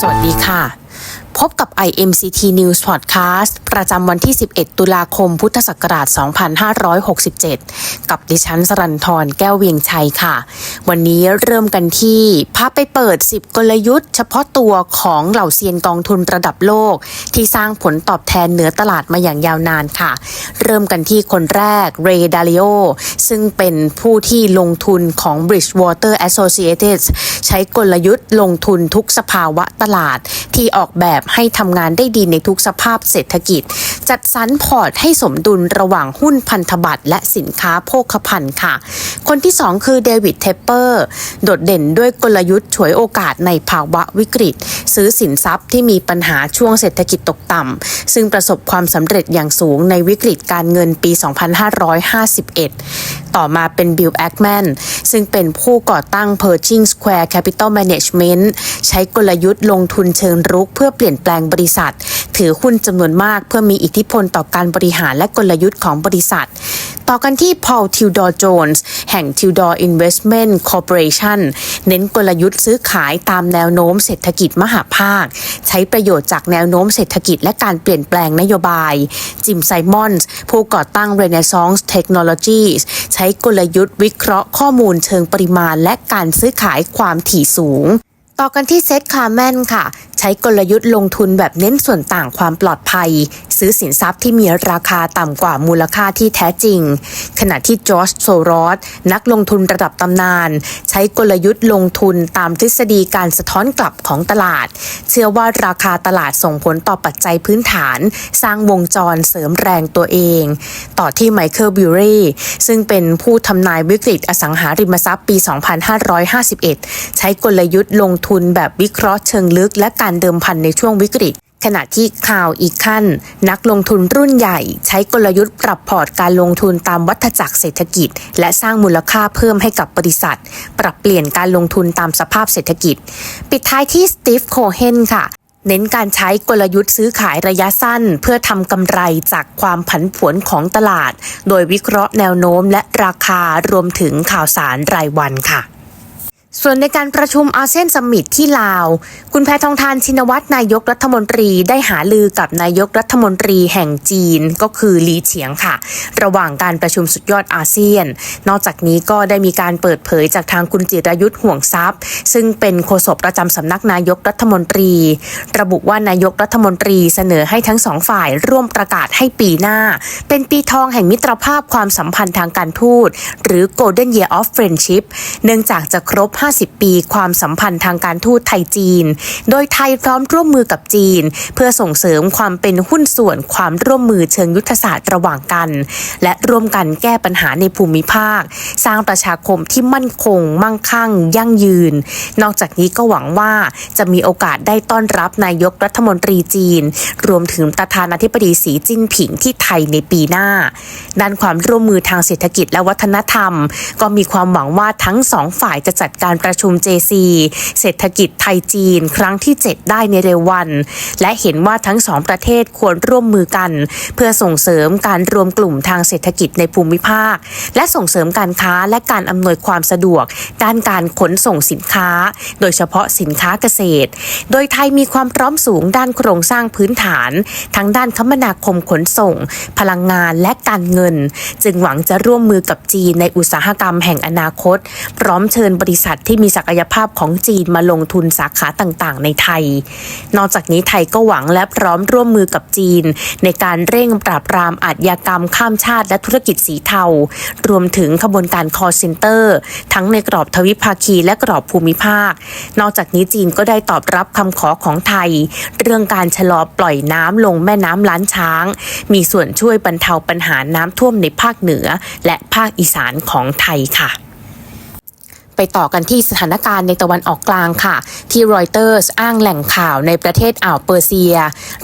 สวัสดีค่ะ พบกับ IMCT News Podcast ประจำวันที่ 11 ตุลาคม พุทธศักราช 2567 กับดิฉันสรันทรแก้วเวียงชัยค่ะ วันนี้เริ่มกันที่พาไปเปิด 10 กลยุทธ์ เฉพาะตัวของเหล่าเซียนกองทุนระดับโลก ที่สร้างผลตอบแทนเหนือตลาดมาอย่างยาวนานค่ะ เริ่มกันที่คนแรกเรดาริโอซึ่งเป็นผู้ที่ลงทุนของ Bridgewater Associates ใช้กลยุทธ์ลงทุนทุกสภาวะตลาดที่ออกแบบให้ทำงานได้ดีในทุกสภาพเศรษฐกิจ จัดสรรพอร์ตให้สมดุลระหว่างหุ้นพันธบัตรและสินค้าโภคภัณฑ์ค่ะ คนที่ 2 คือเดวิดเทปเปอร์ โดดเด่นด้วยกลยุทธ์ฉวยโอกาสในภาวะวิกฤต ซื้อสินทรัพย์ที่มีปัญหาช่วงเศรษฐกิจตกต่ำซึ่งประสบความสำเร็จอย่างสูงในวิกฤตการเงินปี 2551 ต่อมาเป็นบิลแอคแมนซึ่งเป็นผู้ก่อตั้ง Pershing Square Capital Management ใช้กลยุทธ์ลงทุนเชิงรุกเพื่อเปลี่ยนแปลงบริษัท ถือหุ้นจำนวนมากเพื่อมีอิทธิพลต่อการบริหารและกลยุทธ์ของบริษัท ต่อกันที่พอลทิวดอร์โจนส์แห่ง Tudor Investment Corporation เน้นกลยุทธ์ซื้อขายตามแนวโน้มเศรษฐกิจมหาภาค ใช้ประโยชน์จากแนวโน้มเศรษฐกิจและการเปลี่ยนแปลงนโยบาย จิมไซมอนส์ผู้ก่อตั้ง Renaissance Technologies ใช้กลยุทธ์วิเคราะห์ข้อมูลเชิงปริมาณ และการซื้อขายความถี่สูง ต่อกันที่เซตคาร์แมนค่ะ ใช้กลยุทธ์ลงทุนแบบเน้นส่วนต่างความปลอดภัย ซื้อสินทรัพย์ที่มีราคาต่ำกว่ามูลค่าที่แท้จริง ขณะที่จอร์จโซรอสนักลงทุนระดับตำนาน ใช้กลยุทธ์ลงทุนตามทฤษฎีการสะท้อนกลับของตลาด เชื่อว่าราคาตลาดส่งผลต่อปัจจัยพื้นฐาน สร้างวงจรเสริมแรงตัวเอง ต่อที่ไมเคิลบิวรีซึ่งเป็นผู้ทำนายวิกฤตอสังหาริมทรัพย์ปี 2551 ใช้กลยุทธ์ลงทุนแบบวิเคราะห์เชิงลึกและการการเดิมพันในช่วงวิกฤต ขณะที่ข่าวอีกขั้น นักลงทุนรุ่นใหญ่ ใช้กลยุทธ์ปรับพอร์ตการลงทุนตามวัฏจักรเศรษฐกิจ และสร้างมูลค่าเพิ่มให้กับบริษัท ปรับเปลี่ยนการลงทุนตามสภาพเศรษฐกิจ ปิดท้ายที่สตีฟโคเฮนค่ะเน้นการใช้กลยุทธ์ซื้อขายระยะสั้น เพื่อทำกำไรจากความผันผวนของตลาด โดยวิเคราะห์แนวโน้มและราคารวมถึงข่าวสารรายวันค่ะ ส่วนในการประชุมอาเซียนสมิตที่ลาว คุณแพทองทานชินวัตรนายกรัฐมนตรีได้หาลือกับนายกรัฐมนตรีแห่งจีนก็คือหลีเฉียงค่ะ ระหว่างการประชุมสุดยอดอาเซียน นอกจากนี้ก็ได้มีการเปิดเผยจากทางคุณจิรายุทธ์ห่วงทรัพย์ ซึ่งเป็นโฆษกประจำสำนักนายกรัฐมนตรี ระบุว่านายกรัฐมนตรีเสนอให้ทั้งสองฝ่ายร่วมประกาศให้ปีหน้า เป็นปีทองแห่งมิตรภาพความสัมพันธ์ทางการทูตหรือ Golden Year of Friendship เนื่องจากจะครบ50 ปี ความสัมพันธ์ทางการทูตไทยจีน โดยไทยพร้อมร่วมมือกับจีน เพื่อส่งเสริมความเป็นหุ้นส่วนความร่วมมือเชิงยุทธศาสตร์ระหว่างกัน และร่วมกันแก้ปัญหาในภูมิภาค สร้างประชาคมที่มั่นคง มั่งคั่ง ยั่งยืน นอกจากนี้ก็หวังว่าจะมีโอกาสได้ต้อนรับนายกรัฐมนตรีจีน รวมถึงประธานาธิบดีสีจิ้นผิงที่ไทยในปีหน้า ด้านความร่วมมือทางเศรษฐกิจและวัฒนธรรม ก็มีความหวังว่าทั้งสองฝ่ายจะจัดการการประชุม JC เศรษฐกิจไทยจีน ครั้งที่ 7 ได้ในเร็ววัน และเห็นว่าทั้งสองประเทศควรร่วมมือกัน เพื่อส่งเสริมการรวมกลุ่มทางเศรษฐกิจในภูมิภาค และส่งเสริมการค้าและการอำนวยความสะดวก ด้านการขนส่งสินค้า โดยเฉพาะสินค้าเกษตร โดยไทยมีความพร้อมสูงด้านโครงสร้างพื้นฐาน ทั้งด้านคมนาคมขนส่ง พลังงานและการเงิน จึงหวังจะร่วมมือกับจีนในอุตสาหกรรมแห่งอนาคต พร้อมเชิญบริษัทที่มีศักยภาพของจีนมาลงทุนสาขาต่างๆ ในไทย นอกจากนี้ไทยก็หวังและพร้อมร่วมมือกับจีน ในการเร่งปราบปรามอาชญากรรมข้ามชาติและธุรกิจสีเทา รวมถึงขบวนการคอร์เซนเตอร์ ทั้งในกรอบทวิภาคีและกรอบภูมิภาค นอกจากนี้จีนก็ได้ตอบรับคำขอของไทย เรื่องการชะลอปล่อยน้ำลงแม่น้ำล้านช้าง มีส่วนช่วยบรรเทาปัญหาน้ำท่วมในภาคเหนือ และภาคอีสานของไทยค่ะ ไปต่อกันที่สถานการณ์ในตะวันออกกลางค่ะ ที่รอยเตอร์สอ้างแหล่งข่าวในประเทศอ่าวเปอร์เซีย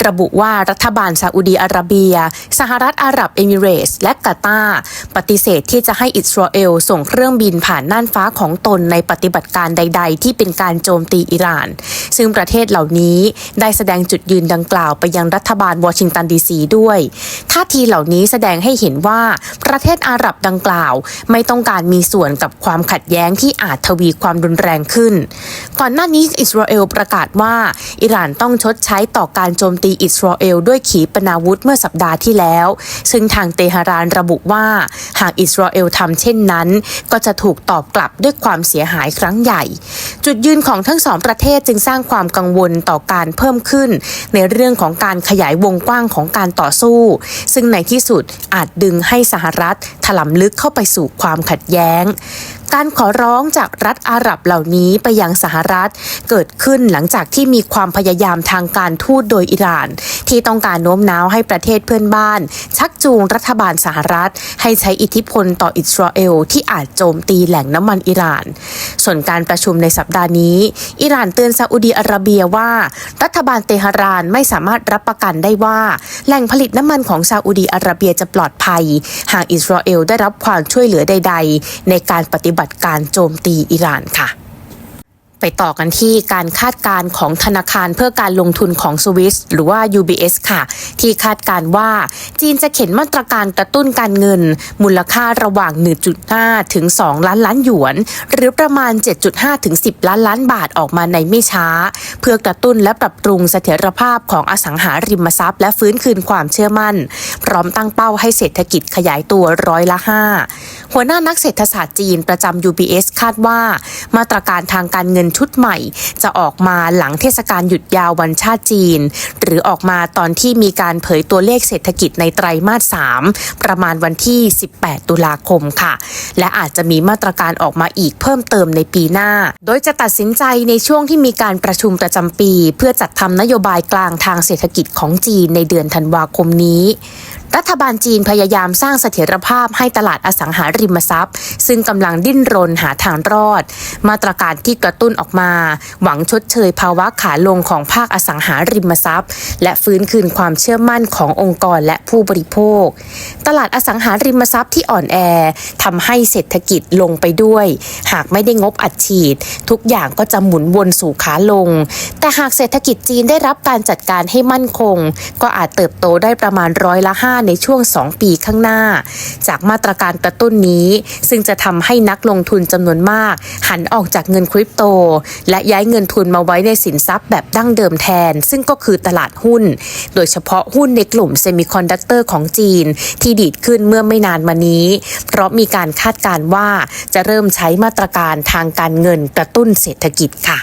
ระบุว่ารัฐบาลซาอุดีอาระเบีย สหรัฐอาหรับเอมิเรตส์และกาตาร์ปฏิเสธที่จะให้อิสราเอลส่งเครื่องบินผ่านน่านฟ้าของตนในปฏิบัติการใด ๆ ที่เป็นการโจมตีอิหร่าน ซึ่งประเทศเหล่านี้ได้แสดงจุดยืนดังกล่าวไปยังรัฐบาลวอชิงตันดีซีด้วยท่าทีเหล่านี้แสดงให้เห็นว่าประเทศอาหรับดังกล่าว ไม่ต้องการมีส่วนกับความขัดแย้งที่อาจทวีความรุนแรงขึ้น ก่อนหน้านี้อิสราเอลประกาศว่าอิหร่านต้องชดใช้ต่อการโจมตีอิสราเอลด้วยขีปนาวุธเมื่อสัปดาห์ที่แล้ว ซึ่งทางเตหะรานระบุว่า หากอิสราเอลทำเช่นนั้น ก็จะถูกตอบกลับด้วยความเสียหายครั้งใหญ่ จุดยืนของทั้งสองประเทศจึงสร้างความกังวลต่อการเพิ่มขึ้น ในเรื่องของการขยายวงกว้างของการต่อสู้ ซึ่งในที่สุดอาจดึงให้สหรัฐถล่ำลึกเข้าไปสู่ความขัดแย้ง การขอร้องจากรัฐอาหรับเหล่านี้ไปยังสหรัฐ เกิดขึ้นหลังจากที่มีความพยายามทางการทูตโดยอิหร่าน ที่ต้องการโน้มน้าวให้ประเทศเพื่อนบ้าน ชักจูงรัฐบาลสหรัฐ ให้ใช้อิทธิพลต่ออิสราเอลที่อาจโจมตีแหล่งน้ำมันอิหร่าน ส่วนการประชุมในสัปดาห์นี้ อิหร่านเตือนซาอุดีอาระเบียว่า รัฐบาลเตหะรานไม่สามารถรับประกันได้ว่า แหล่งผลิตน้ำมันของซาอุดีอาระเบียจะปลอดภัย หากอิสราเอลได้รับความช่วยเหลือใด ๆ ในการปฏิบัติการโจมตีอิหร่านค่ะ ไปต่อกันที่การคาดการณ์ของธนาคารเพื่อการลงทุนของสวิสหรือว่า UBS ค่ะ ที่คาดการณ์ว่าจีนจะเข็นมาตรการกระตุ้นการเงิน มูลค่าระหว่าง 1.5 ถึง 2 ล้านล้านหยวน หรือประมาณ 7.5 ถึง 10 ล้านล้านบาทออกมาในไม่ช้า เพื่อกระตุ้นและปรับปรุงเสถียรภาพของอสังหาริมทรัพย์ และฟื้นคืนความเชื่อมั่น พร้อมตั้งเป้าให้เศรษฐกิจขยายตัวร้อยละ 5 หัวหน้านักเศรษฐศาสตร์จีนประจำ UBS คาดว่า มาตรการทางการเงินชุดใหม่ จะออกมาหลังเทศกาลหยุดยาววันชาติจีน หรือออกมาตอนที่มีการเผยตัวเลขเศรษฐกิจในไตรมาส 3 ประมาณวันที่ 18 ตุลาคมค่ะ และอาจจะมีมาตรการออกมาอีกเพิ่มเติมในปีหน้า โดยจะตัดสินใจในช่วงที่มีการประชุมประจำปี เพื่อจัดทำนโยบายกลางทางเศรษฐกิจของจีนในเดือนธันวาคมนี้ รัฐบาลจีนพยายามสร้างเสถียรภาพให้ตลาดอสังหาริมทรัพย์ ซึ่งกำลังดิ้นรนหาทางรอด มาตรการที่กระตุ้นออกมา หวังชดเชยภาวะขาลงของภาคอสังหาริมทรัพย์ และฟื้นคืนความเชื่อมั่นขององค์กรและผู้บริโภค ตลาดอสังหาริมทรัพย์ที่อ่อนแอทำให้เศรษฐกิจลงไปด้วย หากไม่ได้งบอัดฉีด ทุกอย่างก็จะหมุนวนสู่ขาลง แต่หากเศรษฐกิจจีนได้รับการจัดการให้มั่นคง ก็อาจเติบโตได้ประมาณร้อยละ5ในช่วง 2 ปีข้างหน้า จากมาตรการกระตุ้นนี้ ซึ่งจะทำให้นักลงทุนจำนวนมาก หันออกจากเงินคริปโต และย้ายเงินทุนมาไว้ในสินทรัพย์แบบดั้งเดิมแทน ซึ่งก็คือตลาดหุ้น โดยเฉพาะหุ้นในกลุ่มเซมิคอนดักเตอร์ของจีน ที่ดีดขึ้นเมื่อไม่นานมานี้ เพราะมีการคาดการณ์ว่าจะเริ่มใช้มาตรการทางการเงินกระตุ้นเศรษฐกิจค่ะ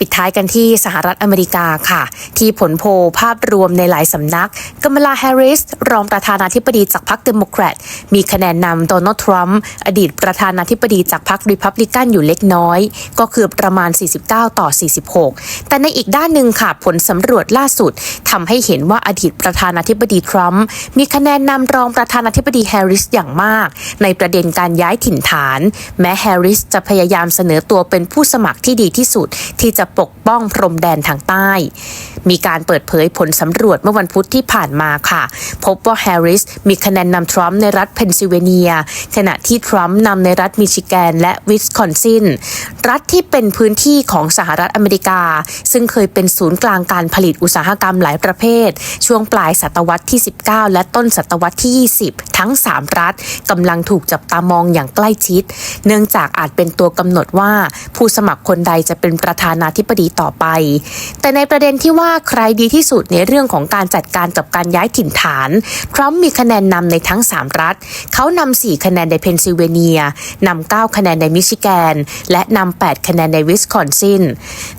ปิดท้ายกันที่สหรัฐอเมริกาค่ะ ที่ผลโพลภาพรวมในหลายสำนักกัมลาแฮร์ริส รองประธานาธิบดีจากพรรคเดโมแครต มีคะแนนนำโดนัลด์ทรัมป์อดีตประธานาธิบดีจากพรรครีพับลิกันอยู่เล็กน้อย ก็คือประมาณ 49 ต่อ 46 แต่ในอีกด้านหนึ่งค่ะ ผลสำรวจล่าสุดทำให้เห็นว่าอดีตประธานาธิบดีทรัมป์มีคะแนนนำรองประธานาธิบดีแฮร์ริสอย่างมาก ในประเด็นการย้ายถิ่นฐาน แม้แฮร์ริสจะพยายามเสนอตัวเป็นผู้สมัครที่ดีที่สุดที่จะปกป้องพรมแดนทางใต้ มีการเปิดเผยผลสำรวจเมื่อวันพุธที่ผ่านมาค่ะ พบว่าแฮร์ริสมีคะแนนนำทรัมป์ในรัฐเพนซิลเวเนีย ขณะที่ทรัมป์นำในรัฐมิชิแกนและวิสคอนซิน รัฐที่เป็นพื้นที่ของสหรัฐอเมริกา ซึ่งเคยเป็นศูนย์กลางการผลิตอุตสาหกรรมหลายประเภท ช่วงปลายศตวรรษที่ 19 และต้นศตวรรษที่ 20 ทั้ง 3 รัฐกำลังถูกจับตามองอย่างใกล้ชิด เนื่องจากอาจเป็นตัวกำหนดว่าผู้สมัครคนใดจะเป็นประธานาธิบดีต่อไป แต่ในประเด็นที่ว่าใครดีที่สุดในเรื่องของการจัดการกับการย้ายถิ่นฐาน ทรัมป์มีคะแนนนำในทั้ง 3 รัฐ เขานำ4คะแนนในเพนซิลเวเนียนำ9คะแนนในมิชิแกน และนำ8คะแนนในวิสคอนซิน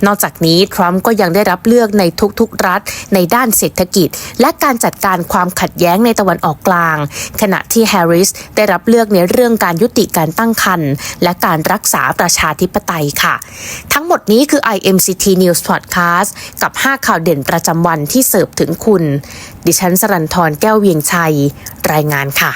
นอกจากนี้ทรัมป์ก็ยังได้รับเลือกในทุกๆรัฐ ในด้านเศรษฐกิจ และการจัดการความขัดแย้งในตะวันออกกลาง ขณะที่แฮร์ริสได้รับเลือกในเรื่องการยุติการตั้งครรภ์และการรักษาประชาธิปไตยค่ะ ทั้งหมดนี้คือ MCT News Podcast กับ 5 ข่าวเด่นประจำวันที่เสิร์ฟถึงคุณ ดิฉันสรันทรแก้วเวียงชัย รายงานค่ะ